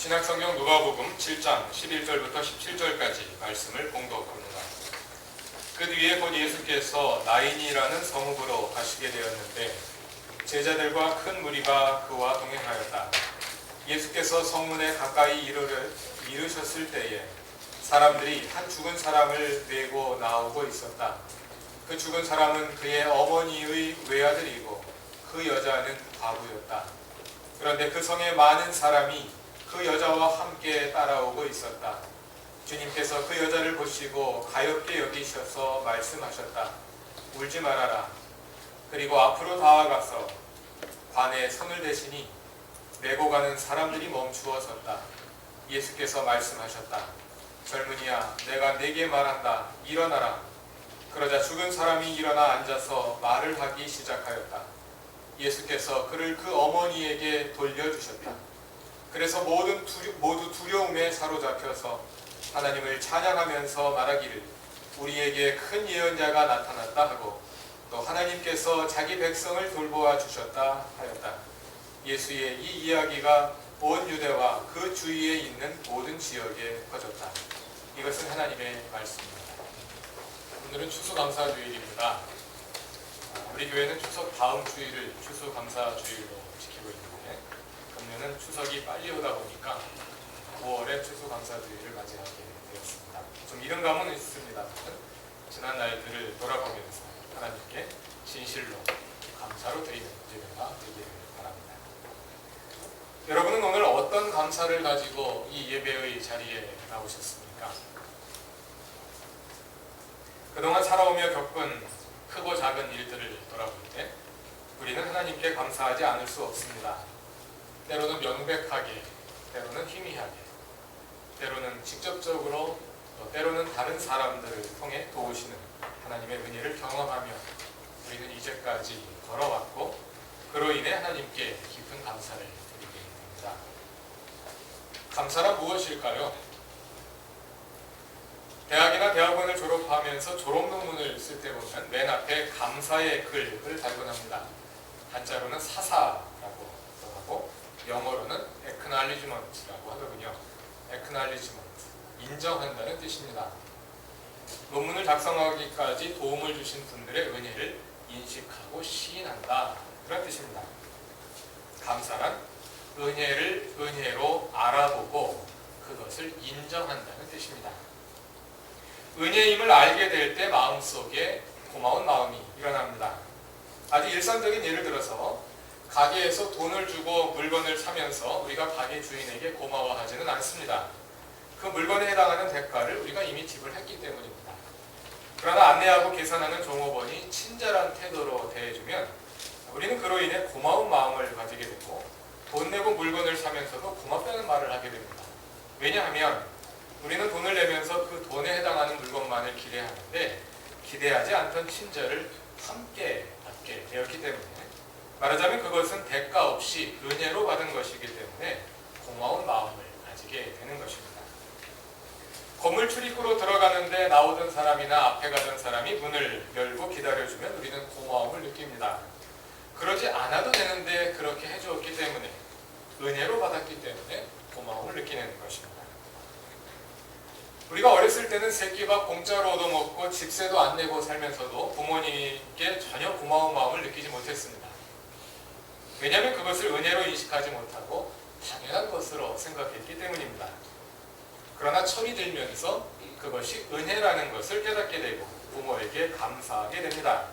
신약성경 누가복음 7장 11절부터 17절까지 말씀을 공독합니다. 그 뒤에 곧 예수께서 나인이라는 성읍으로 가시게 되었는데 제자들과 큰 무리가 그와 동행하였다. 예수께서 성문에 가까이 이르르, 이르셨을 때에 사람들이 한 죽은 사람을 메고 나오고 있었다. 그 죽은 사람은 그의 어머니의 외아들이고 그 여자는 과부였다. 그런데 그 성에 많은 사람이 그 여자와 함께 따라오고 있었다. 주님께서 그 여자를 보시고 가엾게 여기셔서 말씀하셨다. 울지 말아라. 그리고 앞으로 다가가서 관에 손을 대시니 메고 가는 사람들이 멈추어 섰다. 예수께서 말씀하셨다. 젊은이야, 내가 네게 말한다. 일어나라. 그러자 죽은 사람이 일어나 앉아서 말을 하기 시작하였다. 예수께서 그를 그 어머니에게 돌려주셨다. 그래서 모든 두려, 모두 두려움에 사로잡혀서 하나님을 찬양하면서 말하기를 우리에게 큰 예언자가 나타났다 하고 또 하나님께서 자기 백성을 돌보아 주셨다 하였다. 예수의 이 이야기가 온 유대와 그 주위에 있는 모든 지역에 퍼졌다. 이것은 하나님의 말씀입니다. 오늘은 추수감사주일입니다. 우리 교회는 추석 다음 주일을 추수감사주일로 지키고 있는데 금년은 추석이 빨리 오다 보니까 9월에 추수 감사주일을 맞이하게 되었습니다. 좀 이른 감은 있습니다. 지난 날들을 돌아보면서 하나님께 진실로 감사로 드리는 예배가 되기를 바랍니다. 여러분은 오늘 어떤 감사를 가지고 이 예배의 자리에 나오셨습니까? 그동안 살아오며 겪은 크고 작은 일들을 돌아볼 때 우리는 하나님께 감사하지 않을 수 없습니다. 때로는 명백하게, 때로는 희미하게, 때로는 직접적으로, 또 때로는 다른 사람들을 통해 도우시는 하나님의 은혜를 경험하며 우리는 이제까지 걸어왔고 그로 인해 하나님께 깊은 감사를 드리게 됩니다. 감사란 무엇일까요? 대학이나 대학원을 졸업하면서 졸업 논문을 쓸 때 보면 맨 앞에 감사의 글을 달곤 합니다. 한자로는 하고 영어로는 acknowledgement라고 하더군요. acknowledgement, 인정한다는 뜻입니다. 논문을 작성하기까지 도움을 주신 분들의 은혜를 인식하고 시인한다 그런 뜻입니다. 감사란 은혜를 은혜로 알아보고 그것을 인정한다는 뜻입니다. 은혜임을 알게 될 때 마음속에 고마운 마음이 일어납니다. 아주 일상적인 예를 들어서 가게에서 돈을 주고 물건을 사면서 우리가 가게 주인에게 고마워하지는 않습니다. 그 물건에 해당하는 대가를 우리가 이미 지불했기 때문입니다. 그러나 안내하고 계산하는 종업원이 친절한 태도로 대해주면 우리는 그로 인해 고마운 마음을 가지게 되고 돈 내고 물건을 사면서도 고맙다는 말을 하게 됩니다. 왜냐하면 우리는 돈을 내면서 그 돈에 해당하는 물건만을 기대하는데 기대하지 않던 친절을 함께 받게 되었기 때문에 말하자면 그것은 대가 없이 은혜로 받은 것이기 때문에 고마운 마음을 가지게 되는 것입니다. 건물 출입구로 들어가는데 나오던 사람이나 앞에 가던 사람이 문을 열고 기다려주면 우리는 고마움을 느낍니다. 그러지 않아도 되는데 그렇게 해주었기 때문에 은혜로 받았기 때문에 고마움을 느끼는 것입니다. 우리가 어렸을 때는 새끼밥 공짜로 얻어먹고 집세도 안 내고 살면서도 부모님께 전혀 고마운 마음을 느끼지 못했습니다. 왜냐하면 그것을 은혜로 인식하지 못하고 당연한 것으로 생각했기 때문입니다. 그러나 철이 들면서 그것이 은혜라는 것을 깨닫게 되고 부모에게 감사하게 됩니다.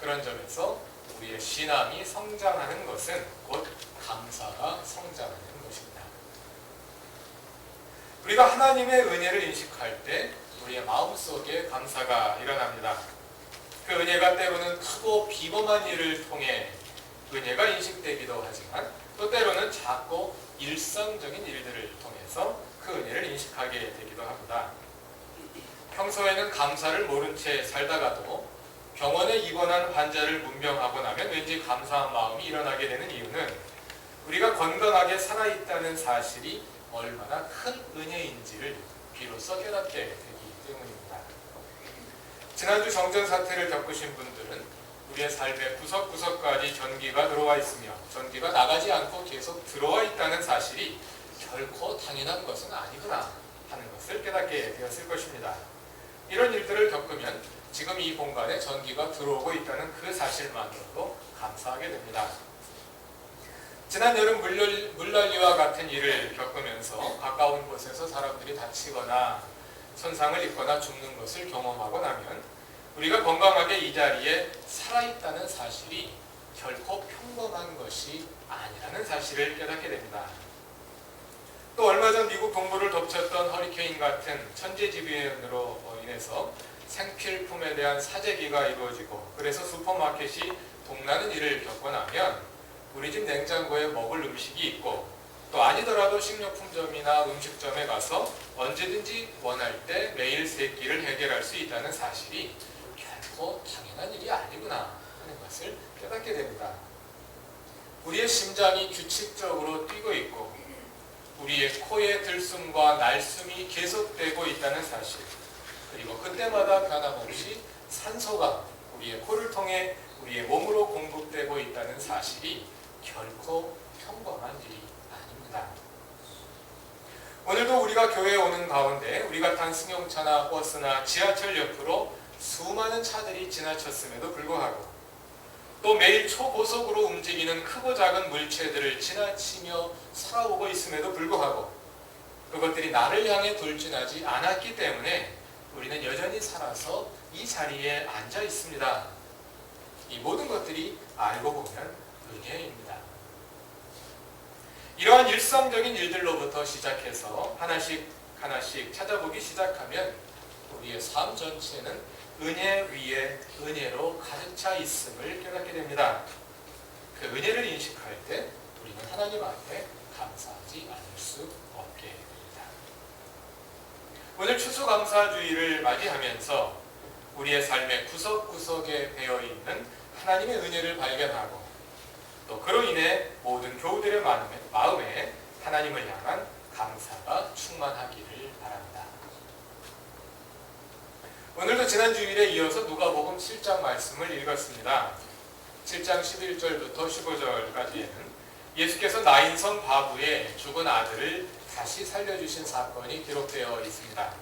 그런 점에서 우리의 신앙이 성장하는 것은 곧 감사가 성장하는 것입니다. 우리가 하나님의 은혜를 인식할 때 우리의 마음속에 감사가 일어납니다. 그 은혜가 때로는 크고 비범한 일을 통해 은혜가 인식되기도 하지만 또 때로는 작고 일상적인 일들을 통해서 그 은혜를 인식하게 되기도 합니다. 평소에는 감사를 모른 채 살다가도 병원에 입원한 환자를 문병하고 나면 왠지 감사한 마음이 일어나게 되는 이유는 우리가 건강하게 살아있다는 사실이 얼마나 큰 은혜인지를 비로소 깨닫게 되기 때문입니다. 지난주 정전 사태를 겪으신 분들은 우리의 삶의 구석구석까지 전기가 들어와 있으며 전기가 나가지 않고 계속 들어와 있다는 사실이 결코 당연한 것은 아니구나 하는 것을 깨닫게 되었을 것입니다. 이런 일들을 겪으면 지금 이 공간에 전기가 들어오고 있다는 그 사실만으로도 감사하게 됩니다. 지난 여름 물난리, 물난리와 같은 일을 겪으면서 가까운 곳에서 사람들이 다치거나 손상을 입거나 죽는 것을 경험하고 나면 우리가 건강하게 이 자리에 살아있다는 사실이 결코 평범한 것이 아니라는 사실을 깨닫게 됩니다. 또 얼마 전 미국 동부를 덮쳤던 허리케인 같은 천재지변으로 인해서 생필품에 대한 사재기가 이루어지고 그래서 슈퍼마켓이 동나는 일을 겪고 나면 우리 집 냉장고에 먹을 음식이 있고 또 아니더라도 식료품점이나 음식점에 가서 언제든지 원할 때 매일 세 끼를 해결할 수 있다는 사실이 결코 당연한 일이 아니구나 하는 것을 깨닫게 됩니다. 우리의 심장이 규칙적으로 뛰고 있고 우리의 코의 들숨과 날숨이 계속되고 있다는 사실 그리고 그때마다 변함없이 산소가 우리의 코를 통해 우리의 몸으로 공급되고 있다는 사실이 결코 평범한 일이 아닙니다. 오늘도 우리가 교회에 오는 가운데 우리가 탄 승용차나 버스나 지하철 옆으로 수많은 차들이 지나쳤음에도 불구하고 또 매일 초고속으로 움직이는 크고 작은 물체들을 지나치며 살아오고 있음에도 불구하고 그것들이 나를 향해 돌진하지 않았기 때문에 우리는 여전히 살아서 이 자리에 앉아 있습니다. 이 모든 것들이 알고 보면 은혜입니다. 이러한 일상적인 일들로부터 시작해서 하나씩 하나씩 찾아보기 시작하면 우리의 삶 전체는 은혜 위에 은혜로 가득 차 있음을 깨닫게 됩니다. 그 은혜를 인식할 때 우리는 하나님 앞에 감사하지 않을 수 없게 됩니다. 오늘 추수감사주의를 맞이하면서 우리의 삶의 구석구석에 배어 있는 하나님의 은혜를 발견하고 또 그로 인해 모든 교우들의 마음에 하나님을 향한 감사가 충만하기를 바랍니다. 오늘도 지난 주일에 이어서 누가복음 7장 말씀을 읽었습니다. 7장 11절부터 15절까지에는 예수께서 나인성 바부의 죽은 아들을 다시 살려주신 사건이 기록되어 있습니다.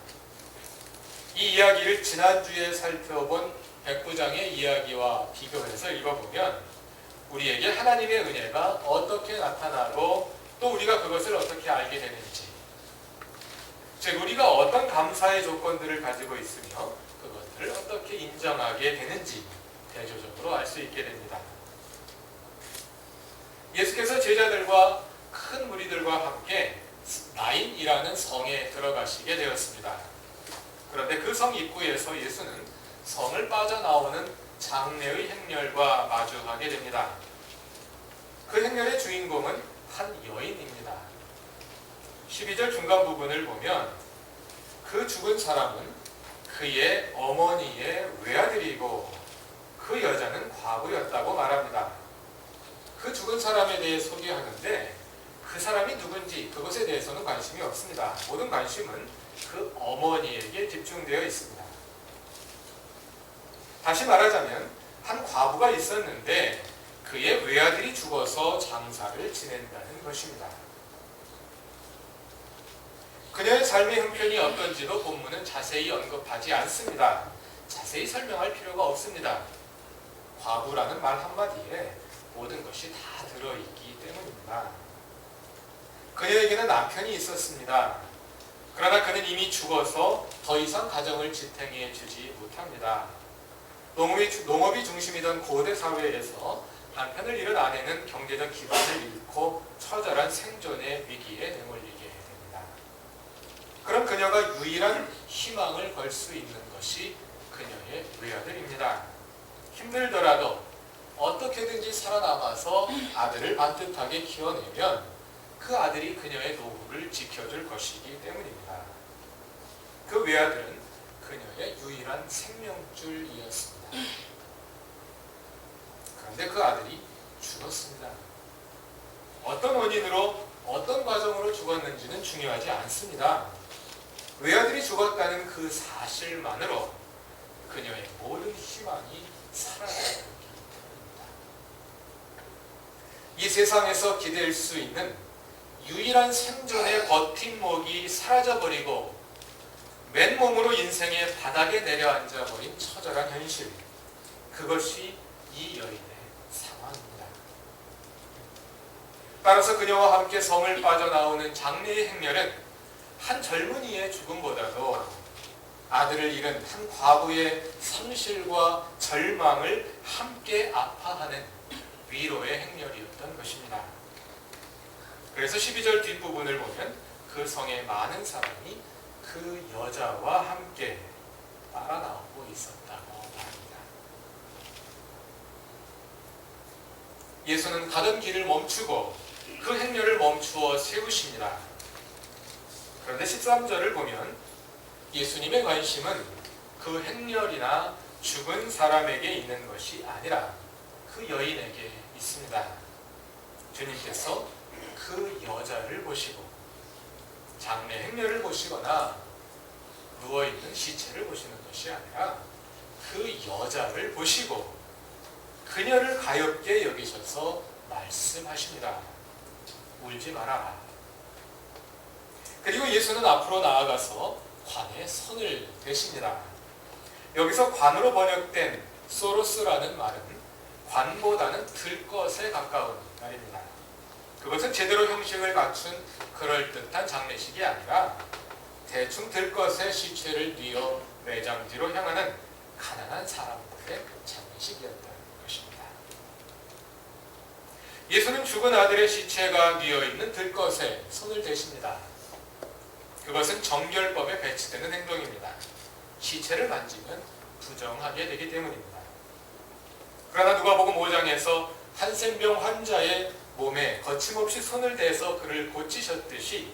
이 이야기를 지난주에 살펴본 백부장의 이야기와 비교해서 읽어보면 우리에게 하나님의 은혜가 어떻게 나타나고 또 우리가 그것을 어떻게 알게 되는지 즉 우리가 어떤 감사의 조건들을 가지고 있으며 그것들을 어떻게 인정하게 되는지 대조적으로 알 수 있게 됩니다. 예수께서 제자들과 큰 무리들과 함께 나인이라는 성에 들어가시게 되었습니다. 그런데 그 성 입구에서 예수는 성을 빠져나오는 장례의 행렬과 마주하게 됩니다. 그 행렬의 주인공은 한 여인입니다. 12절 중간 부분을 보면 그 죽은 사람은 그의 어머니의 외아들이고 그 여자는 과부였다고 말합니다. 그 죽은 사람에 대해 소개하는데 그 사람이 누군지 그것에 대해서는 관심이 없습니다. 모든 관심은 그 어머니에게 집중되어 있습니다. 다시 말하자면 한 과부가 있었는데 그의 외아들이 죽어서 장사를 지낸다는 것입니다. 삶의 형편이 어떤지도 본문은 자세히 언급하지 않습니다. 자세히 설명할 필요가 없습니다. 과부라는 말 한마디에 모든 것이 다 들어있기 때문입니다. 그녀에게는 남편이 있었습니다. 그러나 그는 이미 죽어서 더 이상 가정을 지탱해 주지 못합니다. 농업이, 농업이 중심이던 고대 사회에서 남편을 잃은 아내는 경제적 기반을 잃고 처절한 생존의 위기에 내몰리게 됩니다. 그럼 그녀가 유일한 희망을 걸 수 있는 것이 그녀의 외아들입니다. 힘들더라도 어떻게든지 살아남아서 아들을 반듯하게 키워내면 그 아들이 그녀의 노후를 지켜줄 것이기 때문입니다. 그 외아들은 그녀의 유일한 생명줄이었습니다. 그런데 그 아들이 죽었습니다. 어떤 원인으로 어떤 과정으로 죽었는지는 중요하지 않습니다. 외아들이 죽었다는 그 사실만으로 그녀의 모든 희망이 사라졌기 때문입니다. 이 세상에서 기댈 수 있는 유일한 생존의 버팀목이 사라져버리고 맨몸으로 인생의 바닥에 내려앉아 버린 처절한 현실. 그것이 이 여인의 상황입니다. 따라서 그녀와 함께 성을 빠져나오는 장례의 행렬은 한 젊은이의 죽음보다도 아들을 잃은 한 과부의 상실과 절망을 함께 아파하는 위로의 행렬이었던 것입니다. 그래서 12절 뒷부분을 보면 그 성에 많은 사람이 그 여자와 함께 따라 나오고 있었다고 말합니다. 예수는 가던 길을 멈추고 그 행렬을 멈추어 세우십니다. 그런데 13절을 보면 예수님의 관심은 그 행렬이나 죽은 사람에게 있는 것이 아니라 그 여인에게 있습니다. 주님께서 그 여자를 보시고 장례 행렬을 보시거나 누워있는 시체를 보시는 것이 아니라 그 여자를 보시고 그녀를 가엽게 여기셔서 말씀하십니다. 울지 마라. 그리고 예수는 앞으로 나아가서 관에 손을 대십니다. 여기서 관으로 번역된 소로스라는 말은 관보다는 들 것에 가까운 말입니다. 그것은 제대로 형식을 갖춘 그럴듯한 장례식이 아니라 대충 들 것에 시체를 뉘어 매장지로 향하는 가난한 사람들의 장례식이었던 것입니다. 예수는 죽은 아들의 시체가 뉘어 있는 들것에 손을 대십니다. 그것은 정결법에 배치되는 행동입니다. 시체를 만지면 부정하게 되기 때문입니다. 그러나 누가복음 5장에서 한센병 환자의 몸에 거침없이 손을 대서 그를 고치셨듯이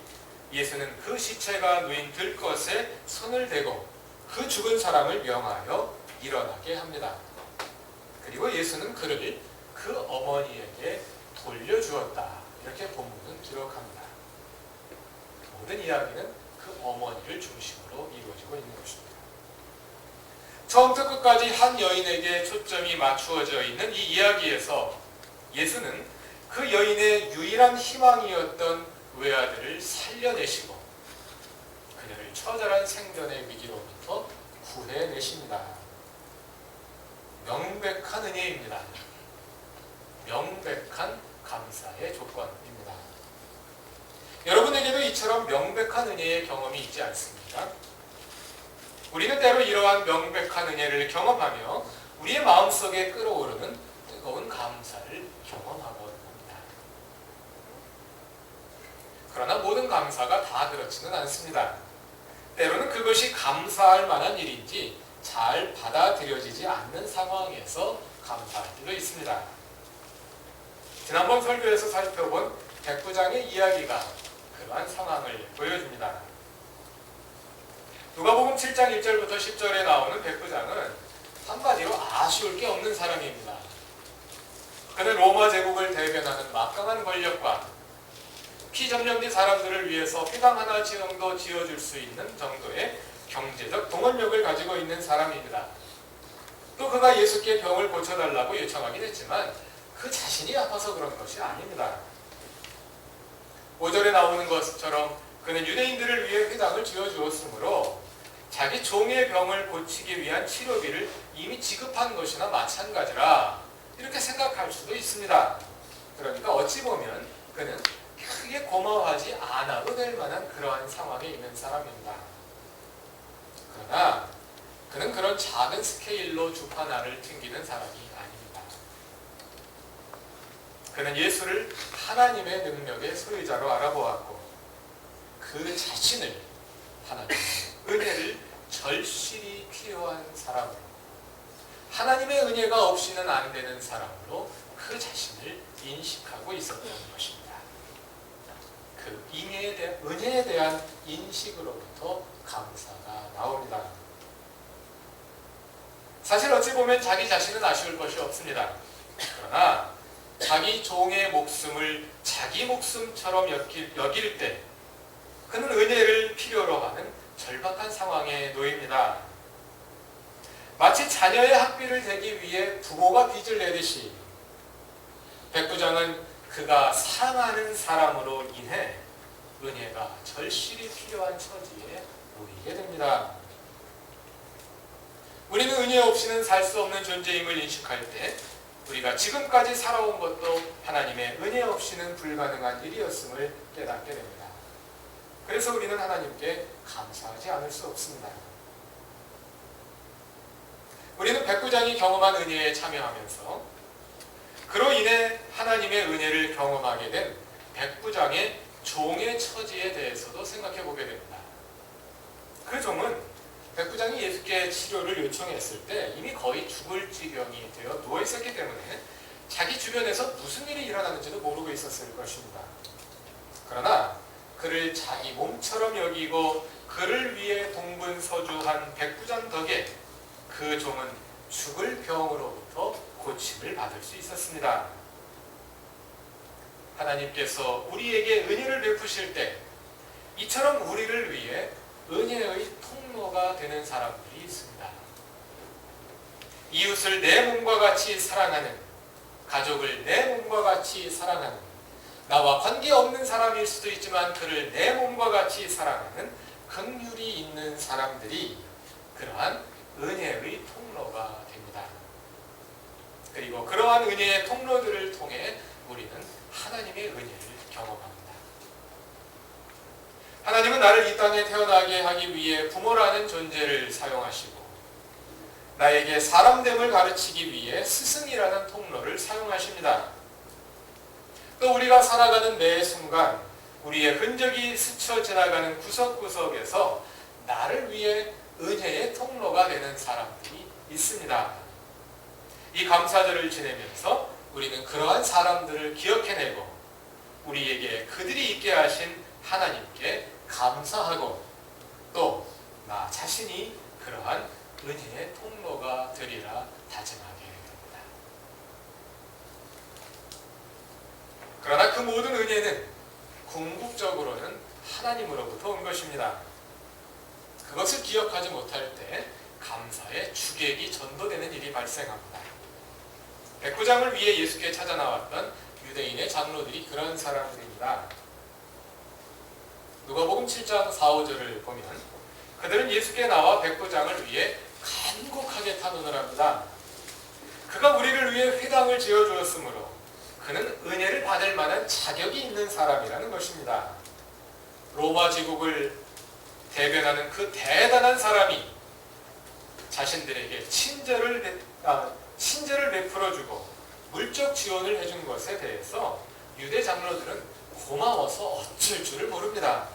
예수는 그 시체가 누인 들것에 손을 대고 그 죽은 사람을 명하여 일어나게 합니다. 그리고 예수는 그를 그 어머니에게 돌려주었다. 이렇게 본문은 기록합니다. 모든 이야기는 그 어머니를 중심으로 이루어지고 있는 것입니다. 처음부터 끝까지 한 여인에게 초점이 맞추어져 있는 이 이야기에서 예수는 그 여인의 유일한 희망이었던 외아들을 살려내시고 그녀를 처절한 생존의 위기로부터 구해내십니다. 명백한 은혜입니다. 명백한 감사의 조건입니다. 여러분에게도 이처럼 명백한 은혜의 경험이 있지 않습니까? 우리는 때로 이러한 명백한 은혜를 경험하며 우리의 마음속에 끓어오르는 뜨거운 감사를 경험하곤 합니다. 그러나 모든 감사가 다 그렇지는 않습니다. 때로는 그것이 감사할 만한 일인지 잘 받아들여지지 않는 상황에서 감사할 때도 있습니다. 지난번 설교에서 살펴본 백부장의 이야기가 그러한 상황을 보여줍니다. 누가복음 7장 1절부터 10절에 나오는 백부장은 한마디로 아쉬울 게 없는 사람입니다. 그는 로마 제국을 대변하는 막강한 권력과 피점령지 사람들을 위해서 회당 하나 지형도 지어줄 수 있는 정도의 경제적 동원력을 가지고 있는 사람입니다. 또 그가 예수께 병을 고쳐달라고 요청하긴 했지만 그 자신이 아파서 그런 것이 아닙니다. 5절에 나오는 것처럼 그는 유대인들을 위해 회당을 지어주었으므로 자기 종의 병을 고치기 위한 치료비를 이미 지급한 것이나 마찬가지라 이렇게 생각할 수도 있습니다. 그러니까 어찌 보면 그는 크게 고마워하지 않아도 될 만한 그러한 상황에 있는 사람입니다. 그러나 그는 그런 작은 스케일로 주파나를 튕기는 사람이. 그는 예수를 하나님의 능력의 소유자로 알아보았고 그 자신을 하나님의 은혜를 절실히 필요한 사람으로 하나님의 은혜가 없이는 안 되는 사람으로 그 자신을 인식하고 있었던 것입니다. 그 인애에 대한, 은혜에 대한 인식으로부터 감사가 나옵니다. 사실 어찌 보면 자기 자신은 아쉬울 것이 없습니다. 그러나 자기 종의 목숨을 자기 목숨처럼 여길, 여길 때 그는 은혜를 필요로 하는 절박한 상황에 놓입니다. 마치 자녀의 학비를 대기 위해 부모가 빚을 내듯이 백부장은 그가 사랑하는 사람으로 인해 은혜가 절실히 필요한 처지에 놓이게 됩니다. 우리는 은혜 없이는 살 수 없는 존재임을 인식할 때 우리가 지금까지 살아온 것도 하나님의 은혜 없이는 불가능한 일이었음을 깨닫게 됩니다. 그래서 우리는 하나님께 감사하지 않을 수 없습니다. 우리는 백부장이 경험한 은혜에 참여하면서 그로 인해 하나님의 은혜를 경험하게 된 백부장의 종의 처지에 대해서도 생각해 보게 됩니다. 그 종은 백 부장이 예수께 치료를 요청했을 때 이미 거의 죽을 지경이 되어 누워 있었기 때문에 자기 주변에서 무슨 일이 일어나는지도 모르고 있었을 것입니다. 그러나 그를 자기 몸처럼 여기고 그를 위해 동분서주한 백부장 덕에 그 종은 죽을 병으로부터 고침을 받을 수 있었습니다. 하나님께서 우리에게 은혜를 베푸실 때 이처럼 우리를 위해 은혜의 통로가 되는 사람들이 있습니다. 이웃을 내 몸과 같이 사랑하는 가족을 내 몸과 같이 사랑하는 나와 관계없는 사람일 수도 있지만 그를 내 몸과 같이 사랑하는 긍휼이 있는 사람들이 그러한 은혜의 통로가 됩니다. 그리고 그러한 은혜의 통로들을 통해 우리는 하나님의 은혜를 경험합니다. 하나님은 나를 이 땅에 태어나게 하기 위해 부모라는 존재를 사용하시고 나에게 사람됨을 가르치기 위해 스승이라는 통로를 사용하십니다. 또 우리가 살아가는 매 순간 우리의 흔적이 스쳐 지나가는 구석구석에서 나를 위해 은혜의 통로가 되는 사람들이 있습니다. 이 감사절을 지내면서 우리는 그러한 사람들을 기억해내고 우리에게 그들이 있게 하신 하나님께 감사하고 또 나 자신이 그러한 은혜의 통로가 되리라 다짐하게 됩니다. 그러나 그 모든 은혜는 궁극적으로는 하나님으로부터 온 것입니다. 그것을 기억하지 못할 때 감사의 주객이 전도되는 일이 발생합니다. 백부장을 위해 예수께 찾아 나왔던 유대인의 장로들이 그런 사람들입니다. 누가복음 7장 4, 5절을 보면 그들은 예수께 나와 백부장을 위해 간곡하게 탄원을 합니다. 그가 우리를 위해 회당을 지어 주었으므로 그는 은혜를 받을 만한 자격이 있는 사람이라는 것입니다. 로마 제국을 대변하는 그 대단한 사람이 자신들에게 친절을 베, 아, 친절을 베풀어주고 물적 지원을 해준 것에 대해서 유대 장로들은 고마워서 어쩔 줄을 모릅니다.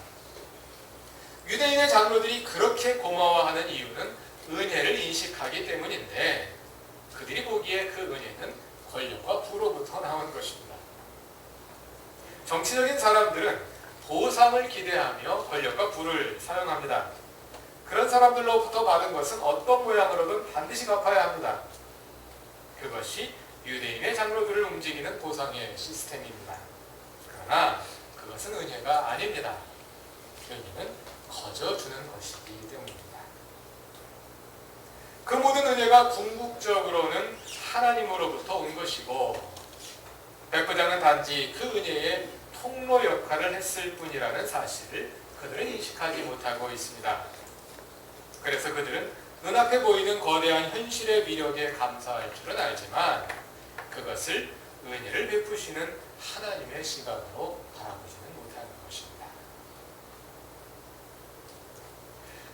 유대인의 장로들이 그렇게 고마워하는 이유는 은혜를 인식하기 때문인데 그들이 보기에 그 은혜는 권력과 부로부터 나온 것입니다. 정치적인 사람들은 보상을 기대하며 권력과 부를 사용합니다. 그런 사람들로부터 받은 것은 어떤 모양으로든 반드시 갚아야 합니다. 그것이 유대인의 장로들을 움직이는 보상의 시스템입니다. 그러나 그것은 은혜가 아닙니다. 은혜는 거저 주는 것이기 때문입니다. 그 모든 은혜가 궁극적으로는 하나님으로부터 온 것이고 백부장은 단지 그 은혜의 통로 역할을 했을 뿐이라는 사실을 그들은 인식하지 못하고 있습니다. 그래서 그들은 눈앞에 보이는 거대한 현실의 위력에 감사할 줄은 알지만 그것을 은혜를 베푸시는 하나님의 시각으로 바라보지는 못하는 것입니다.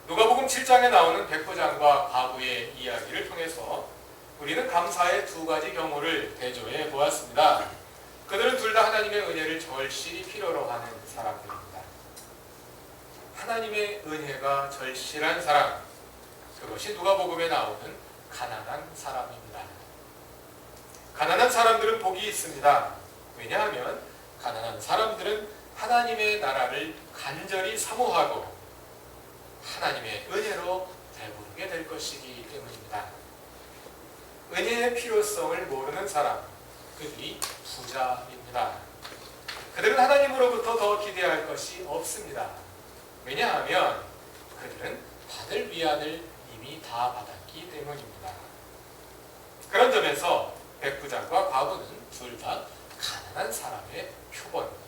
누가복음 7장에 나오는 백부장과 과부의 이야기를 통해서 우리는 감사의 두 가지 경우를 대조해 보았습니다. 그들은 둘 다 하나님의 은혜를 절실히 필요로 하는 사람들입니다. 하나님의 은혜가 절실한 사람, 그것이 누가복음에 나오는 가난한 사람입니다. 가난한 사람들은 복이 있습니다. 왜냐하면 가난한 사람들은 하나님의 나라를 간절히 사모하고 하나님의 은혜로 배부르게 될 것이기 때문입니다. 은혜의 필요성을 모르는 사람, 그들이 부자입니다. 그들은 하나님으로부터 더 기대할 것이 없습니다. 왜냐하면 그들은 받을 위안을 이미 다 받았기 때문입니다. 그런 점에서 백부장과 과부는 둘 다 가난한 사람의 표본입니다.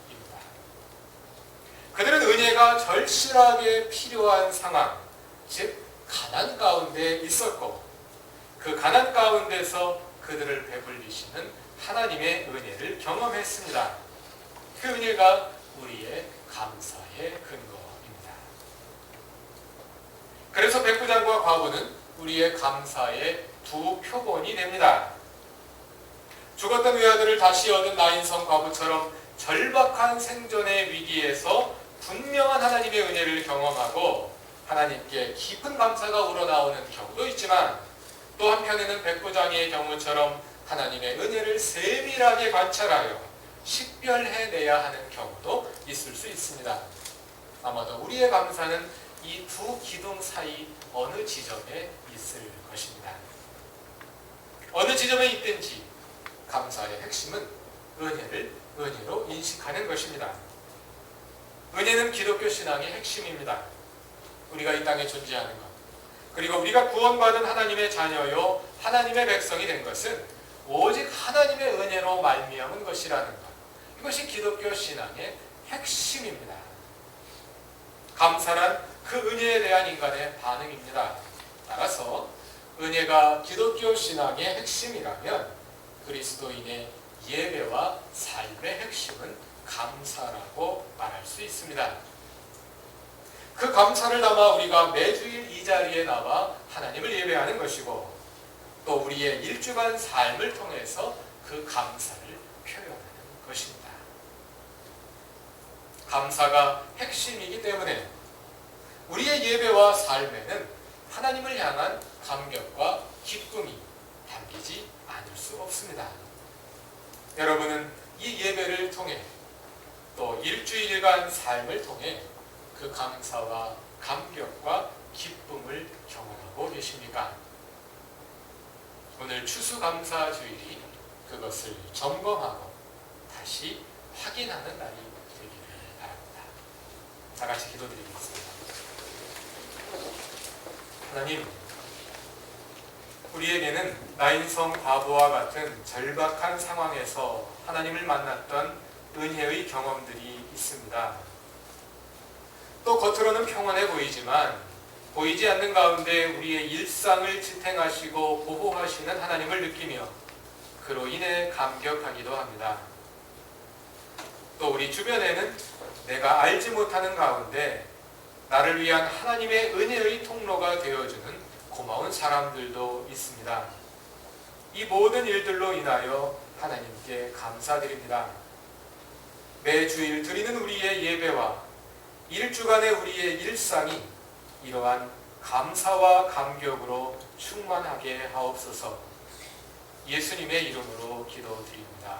그들은 은혜가 절실하게 필요한 상황, 즉 가난 가운데 있었고 그 가난 가운데서 그들을 배불리시는 하나님의 은혜를 경험했습니다. 그 은혜가 우리의 감사의 근거입니다. 그래서 백부장과 과부는 우리의 감사의 두 표본이 됩니다. 죽었던 외아들을 다시 얻은 나인성 과부처럼 절박한 생존의 위기에서 분명한 하나님의 은혜를 경험하고 하나님께 깊은 감사가 우러나오는 경우도 있지만 또 한편에는 백부장의 경우처럼 하나님의 은혜를 세밀하게 관찰하여 식별해내야 하는 경우도 있을 수 있습니다. 아마도 우리의 감사는 이 두 기둥 사이 어느 지점에 있을 것입니다. 어느 지점에 있든지 감사의 핵심은 은혜를 은혜로 인식하는 것입니다. 은혜는 기독교 신앙의 핵심입니다. 우리가 이 땅에 존재하는 것. 그리고 우리가 구원받은 하나님의 자녀요 하나님의 백성이 된 것은 오직 하나님의 은혜로 말미암은 것이라는 것. 이것이 기독교 신앙의 핵심입니다. 감사란 그 은혜에 대한 인간의 반응입니다. 따라서 은혜가 기독교 신앙의 핵심이라면 그리스도인의 예배와 삶의 핵심은 감사라고 말할 수 있습니다. 그 감사를 담아 우리가 매주일 이 자리에 나와 하나님을 예배하는 것이고 또 우리의 일주간 삶을 통해서 그 감사를 표현하는 것입니다. 감사가 핵심이기 때문에 우리의 예배와 삶에는 하나님을 향한 감격과 기쁨이 담기지 않을 수 없습니다. 여러분은 이 예배를 통해 또 일주일간 삶을 통해 그 감사와 감격과 기쁨을 경험하고 계십니까? 오늘 추수감사 주일이 그것을 점검하고 다시 확인하는 날이 되기를 바랍니다. 다 같이 기도드리겠습니다. 하나님, 우리에게는 나인성 과부와 같은 절박한 상황에서 하나님을 만났던 은혜의 경험들이 있습니다. 또 겉으로는 평안해 보이지만 보이지 않는 가운데 우리의 일상을 지탱하시고 보호하시는 하나님을 느끼며 그로 인해 감격하기도 합니다. 또 우리 주변에는 내가 알지 못하는 가운데 나를 위한 하나님의 은혜의 통로가 되어주는 고마운 사람들도 있습니다. 이 모든 일들로 인하여 하나님께 감사드립니다. 매주일 드리는 우리의 예배와 일주간의 우리의 일상이 이러한 감사와 감격으로 충만하게 하옵소서 예수님의 이름으로 기도드립니다.